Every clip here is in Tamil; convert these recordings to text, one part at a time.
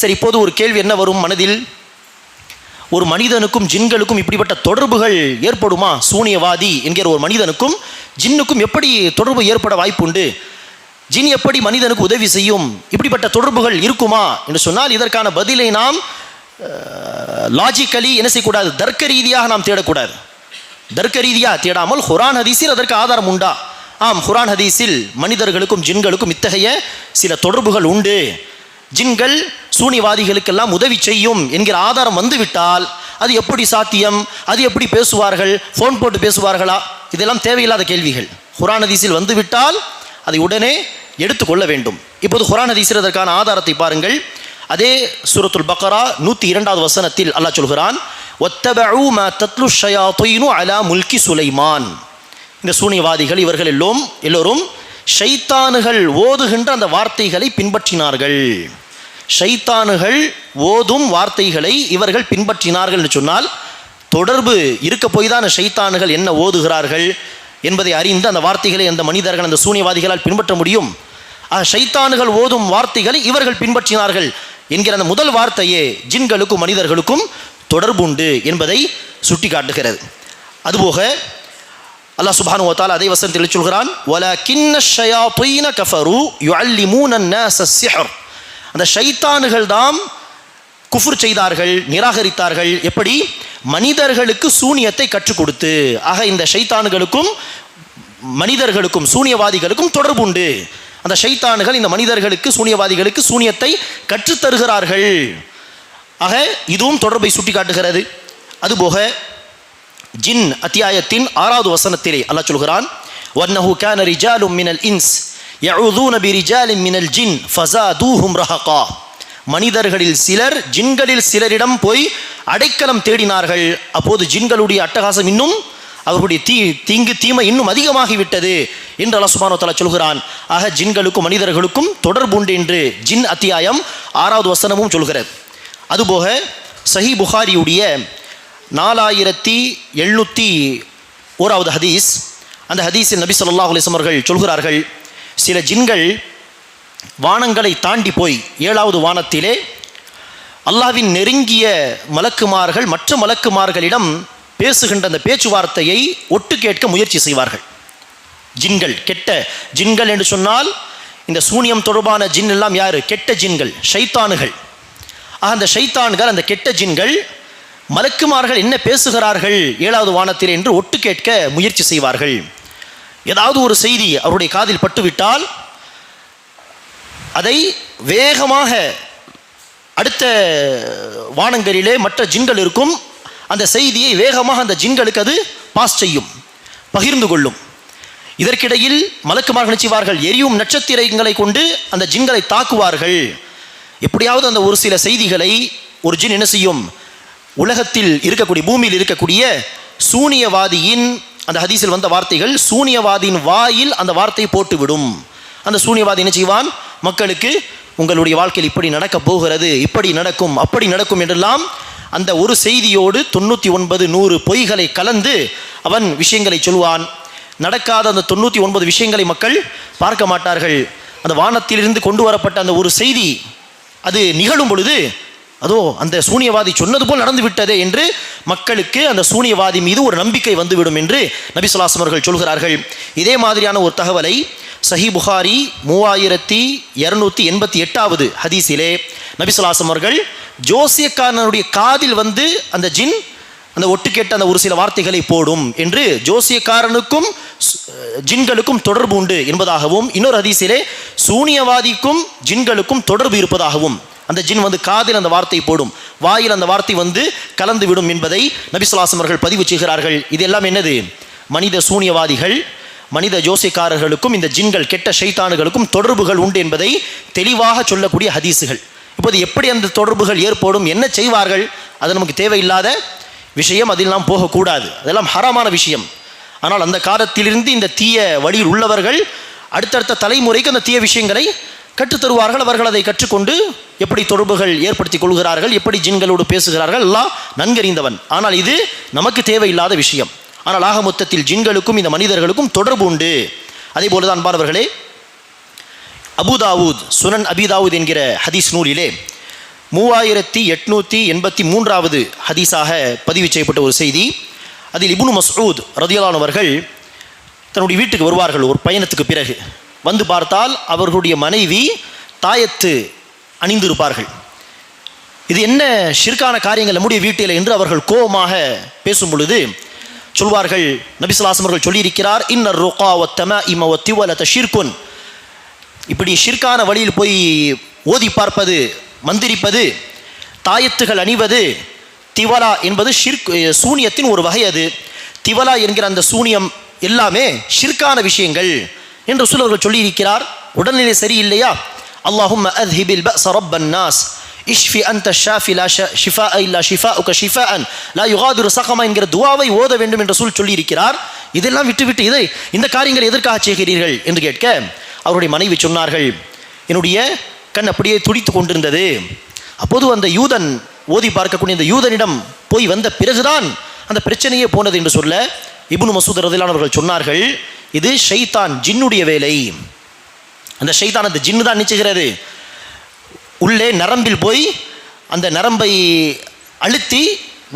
சரி இப்போது ஒரு கேள்வி என்ன வரும் மனதில்? ஒரு மனிதனுக்கும் ஜின்களுக்கும் இப்படிப்பட்ட தொடர்புகள் ஏற்படுமா? சூனியவாதி என்கிற ஒரு மனிதனுக்கும் ஜின்னுக்கும் எப்படி தொடர்பு ஏற்பட வாய்ப்புண்டு? ஜின் எப்படி மனிதனுக்கு உதவி செய்யும்? இப்படிப்பட்ட தொடர்புகள் இருக்குமா? என்று சொன்னால் இதற்கான பதிலை நாம் லாஜிக்கலி என்ன செய்யக்கூடாது? தர்க்க ரீதியாக நாம் தேடக்கூடாது. தர்க்க ரீதியாக தேடாமல் ஹுரான் ஹதீஸில் அதற்கு ஆதாரம் உண்டா? ஆம் ஹுரான் ஹதீஸில் மனிதர்களுக்கும் ஜின்களுக்கும் இத்தகைய சில தொடர்புகள் உண்டு. ஜின்கள் சூனிவாதிகளுக்கெல்லாம் உதவி செய்யும் என்கிற ஆதாரம் வந்துவிட்டால் அது எப்படி சாத்தியம்? அது எப்படி பேசுவார்கள்? ஃபோன் போட்டு பேசுவார்களா? இதெல்லாம் தேவையில்லாத கேள்விகள். ஹுரானதீஸில் வந்துவிட்டால் அதை உடனே எடுத்துக்கொள்ள வேண்டும். இப்போது குரான் அதற்கான ஆதாரத்தை பாருங்கள். அதே சூரத்துல் பக்கரா நூற்றி இரண்டாவது வசனத்தில் அல்லாஹ் சொல்கிறான் ஒத்தபூ ம தத்லு ஷயாத்தொயினு அலா முல்கி சுலைமான். இந்த சூனியவாதிகள் இவர்கள் எல்லோரும் எல்லோரும் ஷைத்தானுகள் ஓதுகின்ற அந்த வார்த்தைகளை பின்பற்றினார்கள். ஷைத்தானுகள் ஓதும் வார்த்தைகளை இவர்கள் பின்பற்றினார்கள் என்று சொன்னால் தொடர்பு இருக்க போய் தான் ஷைத்தானுகள் என்ன ஓதுகிறார்கள் என்பதை அறிந்து அந்த வார்த்தைகளை அந்த மனிதர்கள் அந்த சூனியவாதிகளால் பின்பற்ற முடியும். ஷைத்தானுகள் ஓதும் வார்த்தைகளை இவர்கள் பின்பற்றினார்கள் என்கிற அந்த முதல் வார்த்தையே ஜின்களுக்கும் மனிதர்களுக்கும் தொடர்பு உண்டு என்பதை சுட்டி காட்டுகிறது அதுபோக அல்லாஹ் சுபானு வ அதே வசனத்தில் சொல்கிறான் அந்த ஷைத்தானுகள் தாம் குஃபுர் செய்தார்கள் நிராகரித்தார்கள். எப்படி? மனிதர்களுக்கு சூனியத்தை கற்றுக் கொடுத்து. ஆக இந்த ஷைத்தானுகளுக்கும் மனிதர்களுக்கும் சூனியவாதிகளுக்கும் தொடர்பு உண்டு. அந்த ஷைத்தானுகள் இந்த மனிதர்களுக்கு சூனியவாதிகளுக்கு சூனியத்தை கற்றுத்தருகிறார்கள் ஆக இதுவும் தொடர்பை சுட்டிக்காட்டுகிறது. அதுபோக ஜின் அத்தியாயத்தின் ஆறாவது வசனத்திலே அல்லாஹ் சொல்கிறான் வன்னஹு கான ரிஜாலும் மினல் இன்ஸ். யஊதூன பிரிஜாலின் மினல் ஜின் ஃபஸாதூஹும் ரஹகா. மனிதர்களில் சிலர் ஜின்களில் சிலரிடம் போய் அடைக்கலம் தேடினார்கள். அப்போது ஜின்களுடைய அட்டகாசம் இன்னும் அவர்களுடைய தீ தீங்கு தீமை இன்னும் அதிகமாகிவிட்டது என்று அல்லா சுப்ஹானஹு சொல்கிறான். ஆக ஜின்களுக்கும் மனிதர்களுக்கும் தொடர்பு உண்டு என்று ஜின் அத்தியாயம் ஆறாவது வசனமும் சொல்கிறது. அதுபோக சஹி புகாரியுடைய நாலாயிரத்தி எழுநூற்றி ஓராவது ஹதீஸ். அந்த ஹதீஸில் நபி ஸல்லல்லாஹு அலிஸ்மர்கள் சொல்கிறார்கள் சில ஜின்கள் வானங்களை தாண்டி போய் ஏழாவது வானத்திலே அல்லாவின் நெருங்கிய மலக்குமார்கள் மற்ற மலக்குமார்களிடம் பேசுகின்ற அந்த பேச்சுவார்த்தையை ஒட்டு கேட்க முயற்சி செய்வார்கள். ஜின்கள் கெட்ட ஜின்கள் என்று சொன்னால் இந்த சூனியம் தொடர்பான ஜின் எல்லாம் யாரு? கெட்ட ஜின்கள் ஷைத்தானுகள். ஆக அந்த ஷைத்தான்கள் அந்த கெட்ட ஜின்கள் மலக்குமார்கள் என்ன பேசுகிறார்கள் ஏழாவது வானத்தில் என்று ஒட்டு கேட்க முயற்சி செய்வார்கள். ஏதாவது ஒரு செய்தி அவருடைய காதில் பட்டுவிட்டால் அதை வேகமாக அடுத்த வானங்களிலே மற்ற ஜின்கள் இருக்கும். அந்த செய்தியை வேகமாக அந்த ஜின்களுக்கு அது பாஸ் செய்யும் பகிர்ந்து கொள்ளும். இதற்கிடையில் மலக்குமார்கள் செய்வார்கள்? எரியும் நட்சத்திரங்களை கொண்டு அந்த ஜின்களை தாக்குவார்கள். எப்படியாவது அந்த ஒரு சில செய்திகளை ஒரு ஜின் என்ன செய்யும்? உலகத்தில் இருக்கக்கூடிய பூமியில் இருக்கக்கூடிய சூனியவாதியின் அந்த ஹதீஸில் வந்த வார்த்தைகள் சூனியவாதியின் வாயில் அந்த வார்த்தையை போட்டுவிடும். அந்த சூனியவாதி என்ன செய்வான்? மக்களுக்கு உங்களுடைய வாழ்க்கையில் இப்படி நடக்கப் போகிறது இப்படி நடக்கும் அப்படி நடக்கும் என்றெல்லாம் அந்த ஒரு செய்தியோடு தொண்ணூற்றி ஒன்பது நூறு பொய்களை கலந்து அவன் விஷயங்களை சொல்வான் நடக்காத அந்த தொண்ணூற்றி ஒன்பது விஷயங்களை மக்கள் பார்க்க மாட்டார்கள். அந்த வானத்திலிருந்து கொண்டு வரப்பட்ட அந்த ஒரு செய்தி அது நிகழும் பொழுது அதோ அந்த சூனியவாதி சொன்னது போல் நடந்து விட்டதே என்று மக்களுக்கு அந்த சூனியவாதி மீது ஒரு நம்பிக்கை வந்துவிடும் என்று நபி சொல்லாசம் அவர்கள் சொல்கிறார்கள். இதே மாதிரியான ஒரு தகவலை சஹி புகாரி மூவாயிரத்தி இரநூத்தி எண்பத்தி எட்டாவது ஹதீஸிலே நபி சொல்லாசம் அவர்கள் ஜோசியக்காரனுடைய காதில் வந்து அந்த ஜின் அந்த ஒட்டு கேட்ட அந்த ஒரு சில வார்த்தைகளை போடும் என்று ஜோசியக்காரனுக்கும் ஜின்களுக்கும் தொடர்பு உண்டு என்பதாகவும் இன்னொரு ஹதீஸிலே சூனியவாதிக்கும் ஜின்களுக்கும் தொடர்பு இருப்பதாகவும் அந்த ஜின் வந்து காதில் அந்த வார்த்தை போடும். வாயில் அந்த வார்த்தை வந்து கலந்து விடும் என்பதை நபிசுல்லாசம் அவர்கள் பதிவு செய்கிறார்கள். இதெல்லாம் என்னது? மனித சூனியவாதிகள் மனித ஜோசிக்காரர்களுக்கும் இந்த ஜின்கள் கெட்ட ஷைத்தானுகளுக்கும் தொடர்புகள் உண்டு என்பதை தெளிவாக சொல்லக்கூடிய ஹதீஸுகள். இப்போது எப்படி அந்த தொடர்புகள் ஏற்படும்? என்ன செய்வார்கள்? அது நமக்கு தேவையில்லாத விஷயம். அதில் நாம் போகக்கூடாது. அதெல்லாம் ஹராமான விஷயம். ஆனால் அந்த காலத்திலிருந்து இந்த தீய வழியில் உள்ளவர்கள் அடுத்தடுத்த தலைமுறைக்கு அந்த தீய விஷயங்களை கற்றுத்தருவார்கள் அவர்கள் அதை கற்றுக்கொண்டு எப்படி தொடர்புகள் ஏற்படுத்திக் கொள்கிறார்கள் எப்படி ஜின்களோடு பேசுகிறார்கள் எல்லாம் நன்கறிந்தவன். ஆனால் இது நமக்கு தேவையில்லாத விஷயம். ஆனால் ஆக மொத்தத்தில் ஜின்களுக்கும் இந்த மனிதர்களுக்கும் தொடர்பு உண்டு. அதே போலதான் பார்வர்களே அபுதாவூத் சுனன் அபிதாவூத் என்கிற ஹதீஸ் நூலிலே மூவாயிரத்தி எட்நூற்றி எண்பத்தி மூன்றாவது ஹதீஸாக பதிவு செய்யப்பட்ட ஒரு செய்தி. அதில் இபுனு மசூத் ரதியலானவர்கள் தன்னுடைய வீட்டுக்கு வருவார்கள் ஒரு பயணத்துக்கு பிறகு. வந்து பார்த்தால் அவர்களுடைய மனைவி தாயத்து அணிந்திருப்பார்கள். இது என்ன ஷிர்கான காரியங்கள் நம்முடைய வீட்டில் என்று அவர்கள் கோபமாக பேசும் பொழுது சொல்வார்கள். நபிசுலாசம் அவர்கள் சொல்லியிருக்கிறார் இன்னர் ரோகா ஒத்தம இம ஒத்திவலத்த ஷிர்குன். இப்படி ஷிர்கான வழியில் போய் ஓதி பார்ப்பது மந்திரிப்பது தாயத்துகள் அணிவது திவலா என்பது ஷிர்க் சூனியத்தின் ஒரு வகை அது. திவலா என்கிற அந்த சூனியம் எல்லாமே ஷிர்கான விஷயங்கள். என்று சூழல்கள் சொல்லியிருக்கிறார். உடல்நிலை சரியில்லையா? அல்லாஹும் அத்ஹிபில் பஅஸ ரப்பன் நாஸ். இஷ்ஃபி அந்த ஷாஃபி லா ஷிஃபா இல்லா ஷிஃபா உக ஷிஃபா அன் லா யுகாதுரு சகமா என்கிற துவாவை ஓத வேண்டும் என்று சொல் சொல்லியிருக்கிறார். இதெல்லாம் விட்டுவிட்டு இதை இந்த காரியங்களை எதற்காக செய்கிறீர்கள்? என்று கேட்க அவருடைய மனைவி சொன்னார்கள் என்னுடைய கண் அப்படியே துடித்து கொண்டிருந்தது. அப்போது அந்த யூதன் ஓதி பார்க்கக்கூடிய இந்த யூதனிடம் போய் வந்த பிறகுதான் அந்த பிரச்சனையே போனது என்று சொல்ல இபுனு மசூத் ரதிலானவர்கள் சொன்னார்கள் இது ஷைத்தான் ஜின்னுடைய வேலை. அந்த ஷைத்தான் அந்த ஜின்னு தான் நிச்சுகிறது. உள்ளே நரம்பில் போய் அந்த நரம்பை அழுத்தி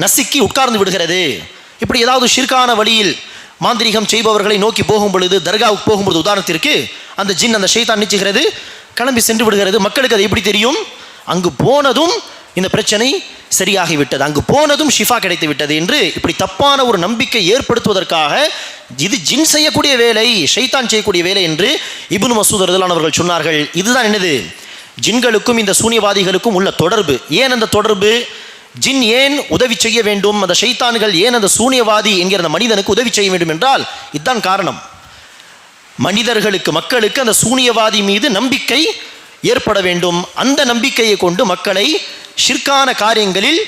நசுக்கி உட்கார்ந்து விடுகிறது. இப்படி ஏதாவது ஷிர்கான வழியில் மாந்திரிகம் செய்பவர்களை நோக்கி போகும் பொழுது தர்காவுக்கு போகும்பொழுது உதாரணத்திற்கு அந்த ஜின் அந்த ஷைத்தான் நிச்சுகிறது கிளம்பி சென்று விடுகிறது. மக்களுக்கு அது எப்படி தெரியும்? அங்கு போனதும் இந்த பிரச்சனை சரியாகிவிட்டது. அங்கு போனதும் ஷிஃபா கிடைத்து விட்டது என்று இப்படி தப்பான ஒரு நம்பிக்கை ஏற்படுத்துவதற்காக இது ஜின் செய்யக்கூடிய வேலை ஷைத்தான் செய்யக்கூடிய வேலை என்று இபுன் மசூத் ரதலான் அவர்கள் சொன்னார்கள். இதுதான் என்னது? ஜின்களுக்கும் இந்த சூனியவாதிகளுக்கும் உள்ள தொடர்பு. ஏன் அந்த தொடர்பு? ஜின் ஏன் உதவி செய்ய வேண்டும்? அந்த ஷைத்தான்கள் ஏன் அந்த சூனியவாதி என்கிற அந்த மனிதனுக்கு உதவி செய்ய வேண்டும் என்றால் இதுதான் காரணம். மனிதர்களுக்கு மக்களுக்கு அந்த சூனியவாதி மீது நம்பிக்கை ஏற்பட வேண்டும் அந்த நம்பிக்கையை கொண்டு மக்களை ஷிற்கான காரியங்களில்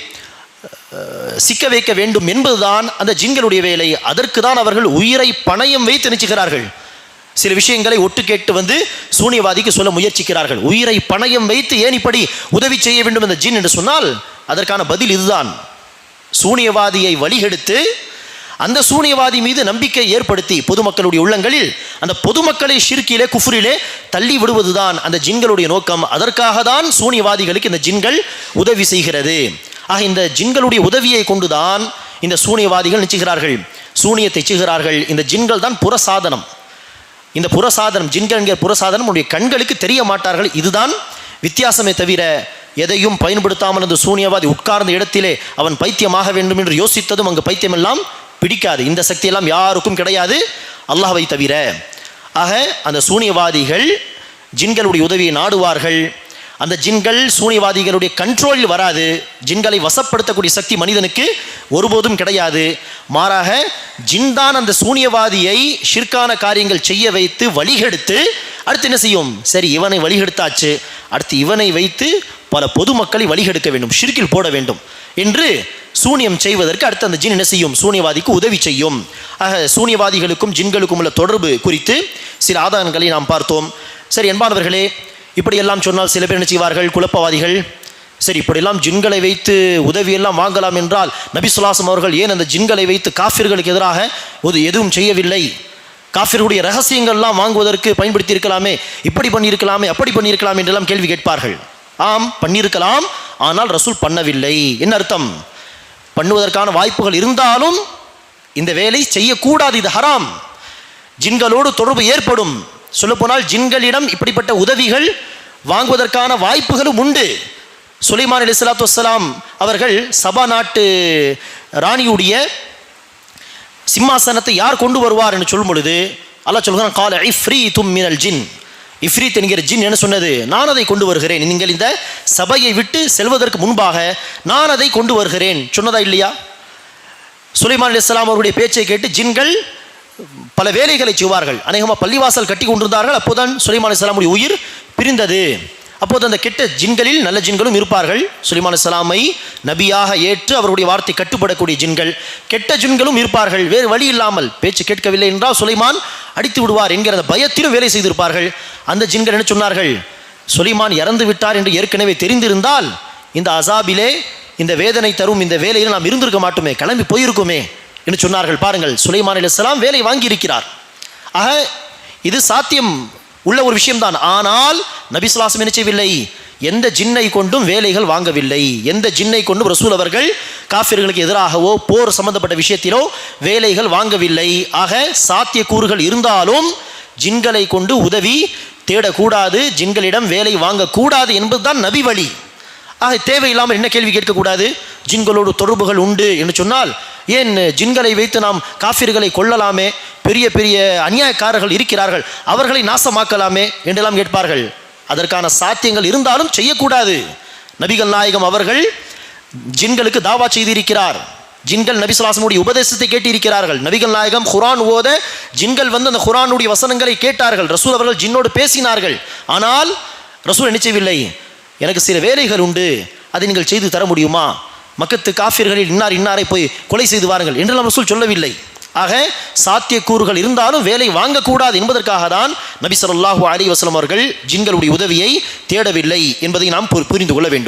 சிக்க வைக்க வேண்டும் என்பதுதான் அந்த ஜிங்களுடைய வேலை. அதற்கு தான் அவர்கள் உயிரை பணயம் வைத்து நினைச்சுகிறார்கள். சில விஷயங்களை ஒட்டு கேட்டு வந்து சூனியவாதிக்கு சொல்ல முயற்சிக்கிறார்கள். உயிரை பணயம் வைத்து ஏன் இப்படி உதவி செய்ய வேண்டும் அந்த ஜின் என்று சொன்னால் அதற்கான பதில் இதுதான். சூனியவாதியை வழிகெடுத்து அந்த சூனியவாதி மீது நம்பிக்கை ஏற்படுத்தி பொதுமக்களுடைய உள்ளங்களில் அந்த பொதுமக்களை ஷிர்கிலே குஃபுரிலே தள்ளி விடுவதுதான் அந்த ஜின்களுடைய நோக்கம். அதற்காக தான் சூனியவாதிகளுக்கு இந்த ஜின்கள் உதவி செய்கிறது. ஆக இந்த ஜின்களுடைய உதவியை கொண்டுதான் இந்த சூனியவாதிகள் நிச்சுகிறார்கள். சூனியத்தை செய்கிறார்கள் இந்த ஜின்கள் தான் புறசாதனம். இந்த புறசாதனம் ஜின்கள் என்கிற புறசாதனம் உடைய கண்களுக்கு தெரிய மாட்டார்கள். இதுதான் வித்தியாசமே தவிர எதையும் பயன்படுத்தாமல் அந்த சூனியவாதி உட்கார்ந்த இடத்திலே அவன் பைத்தியமாக வேண்டும் என்று யோசித்ததும் அங்கு பைத்தியமெல்லாம் பிடிக்காது. இந்த சக்தியெல்லாம் யாருக்கும் கிடையாது. அல்லாஹ்வை தவிர. ஆக அந்த சூனியவாதிகள் ஜின்களுடைய உதவியை நாடுவார்கள். அந்த ஜின்கள் சூனியவாதிகளுடைய கண்ட்ரோலில் வராது. ஜின்களை வசப்படுத்தக்கூடிய சக்தி மனிதனுக்கு ஒருபோதும் கிடையாது. மாறாக ஜின் தான் அந்த சூனியவாதியை ஷிற்கான காரியங்கள் செய்ய வைத்து வழிகெடுத்து அடுத்து என்ன செய்யும்? சரி இவனை வழிகெடுத்தாச்சு. அடுத்து இவனை வைத்து பல பொதுமக்களை வழிகெடுக்க வேண்டும் ஷிர்கில் போட வேண்டும் என்று சூனியம் செய்வதற்கு அடுத்து அந்த ஜின் என்ன செய்யும்? சூனியவாதிக்கு உதவி செய்யும். ஆக சூனியவாதிகளுக்கும் ஜின்களுக்கும் உள்ள தொடர்பு குறித்து சில ஆதாரங்களை நாம் பார்த்தோம். சரி என்பானவர்களே இப்படியெல்லாம் சொன்னால் சில பேர் என்ன செய்வார்கள்? குழப்பவாதிகள். சரி இப்படியெல்லாம் ஜின்களை வைத்து உதவியெல்லாம் வாங்கலாம் என்றால் நபி சுல்லாசம் அவர்கள் ஏன் அந்த ஜின்களை வைத்து காஃபிர்களுக்கு எதிராக ஒரு எதுவும் செய்யவில்லை? காஃபிர்களுடைய ரகசியங்கள்லாம் வாங்குவதற்கு பயன்படுத்தி இருக்கலாமே இப்படி பண்ணியிருக்கலாமே அப்படி பண்ணியிருக்கலாமே என்றெல்லாம் கேள்வி கேட்பார்கள். ஆம் பண்ணியிருக்கலாம் ஆனால் ரசூல் பண்ணவில்லை. என்ன அர்த்தம்? பண்ணுவதற்கான வாய்ப்புகள் இருந்தாலும் இந்த வேலை செய்யக்கூடாது இது ஹராம். ஜின்களோடு தொடர்பு ஏற்படும். சொல்லப்போனால் ஜின்களிடம் இப்படிப்பட்ட உதவிகள் வாங்குவதற்கான வாய்ப்புகளும் உண்டு. சுலைமான் அலி சலாத்து வலாம் அவர்கள் சபா நாட்டு ராணியுடைய சிம்மாசனத்தை யார் கொண்டு வருவார் என்று சொல்லும் பொழுது அல்லாஹ் சொல்கிறான் கால இஃப்ரீ தும் மினல் ஜின். இஃப்ரீத் என்கிற ஜின் என்ன சொன்னது? நான் அதை கொண்டு வருகிறேன். நீங்கள் இந்த சபையை விட்டு செல்வதற்கு முன்பாக நான் அதை கொண்டு வருகிறேன். சொன்னதா இல்லையா? சுலைமான் அலிஸ்லாம் அவருடைய பேச்சை கேட்டு ஜின்கள் பல வேலைகளை செய்வார்கள். அநேகமாக பள்ளிவாசல் கட்டி கொண்டிருந்தார்கள். அப்போதான் சுலைமான் இஸ்லாமுடைய உயிர் பிரிந்தது. அப்போது அந்த கெட்ட ஜின்களில் நல்ல ஜின்களும் இருப்பார்கள். சுலிமான் இஸ்லாமை நபியாக ஏற்று அவருடைய வார்த்தை கட்டுப்படக்கூடிய ஜின்கள் கெட்ட ஜின்களும் இருப்பார்கள். வேறு வழி இல்லாமல் பேச்சு கேட்கவில்லை என்றால் சுலைமான் அடித்து விடுவார் என்கிற அந்த பயத்திலும் வேலை செய்திருப்பார்கள். அந்த ஜின்கள் என்ன சொன்னார்கள்? சுலைமான் இறந்து விட்டார் என்று ஏற்கனவே தெரிந்திருந்தால் இந்த அசாபிலே இந்த வேதனை தரும் இந்த வேலையில் நாம் இருந்திருக்க மாட்டோமே கிளம்பி போயிருக்குமே என்று சொன்னார்கள். பாருங்கள் சுலைமான் அலிஸ்லாம் வேலை வாங்கி இருக்கிறார் ஆக இது சாத்தியம் உள்ள ஒரு விஷயம்தான். ஆனால் நபிசுலாசம் என்ன செய்யவில்லை? எந்த ஜின்னை கொண்டும் வேலைகள் வாங்கவில்லை. எந்த ஜின்னை கொண்டும் ரசூல் அவர்கள் காஃபிர்களுக்கு எதிராகவோ போர் சம்பந்தப்பட்ட விஷயத்திலோ வேலைகள் வாங்கவில்லை. ஆக சாத்தியக்கூறுகள் இருந்தாலும் ஜின்களை கொண்டு உதவி தேடக்கூடாது. ஜின்களிடம் வேலை வாங்கக்கூடாது என்பதுதான் நபி வழி. ஆக தேவையில்லாமல் என்ன கேள்வி கேட்கக்கூடாது? ஜின்களோடு தொடர்புகள் உண்டு என்று சொன்னால் ஏன் ஜின்களை வைத்து நாம் காஃபிர்களை கொள்ளலாமே பெரிய பெரிய அநியாயக்காரர்கள் இருக்கிறார்கள். அவர்களை நாசமாக்கலாமே என்றெல்லாம் கேட்பார்கள். அதற்கான சாத்தியங்கள் இருந்தாலும் செய்யக்கூடாது. நபிகள் நாயகம் அவர்கள் ஜின்களுக்கு தாவா செய்திருக்கிறார். ஜின்கள் நபிசுலாசனுடைய உபதேசத்தை கேட்டிருக்கிறார்கள். நபிகள் நாயகம் குரான் ஓத ஜின்கள் வந்து அந்த குரானுடைய வசனங்களை கேட்டார்கள். ரசூல் அவர்கள் ஜின்னோடு பேசினார்கள். ஆனால் ரசூல் நினைச்சவில்லை. எனக்கு சில வேலைகள் உண்டு. அதை நீங்கள் செய்து தர முடியுமா? மக்கத்து காஃபியர்களில் இன்னார் இன்னாரை போய் கொலை செய்து வாருங்கள் என்றெல்லாம் ரசூல் சொல்லவில்லை. ஆக சாத்தியக்கூறுகள் இருந்தாலும் வேலை வாங்கக்கூடாது என்பதற்காக தான் நபி ஸல்லல்லாஹு அலி வசலம் அவர்கள் ஜின்களுடைய உதவியை தேடவில்லை என்பதை நாம் புரிந்து கொள்ள வேண்டும்.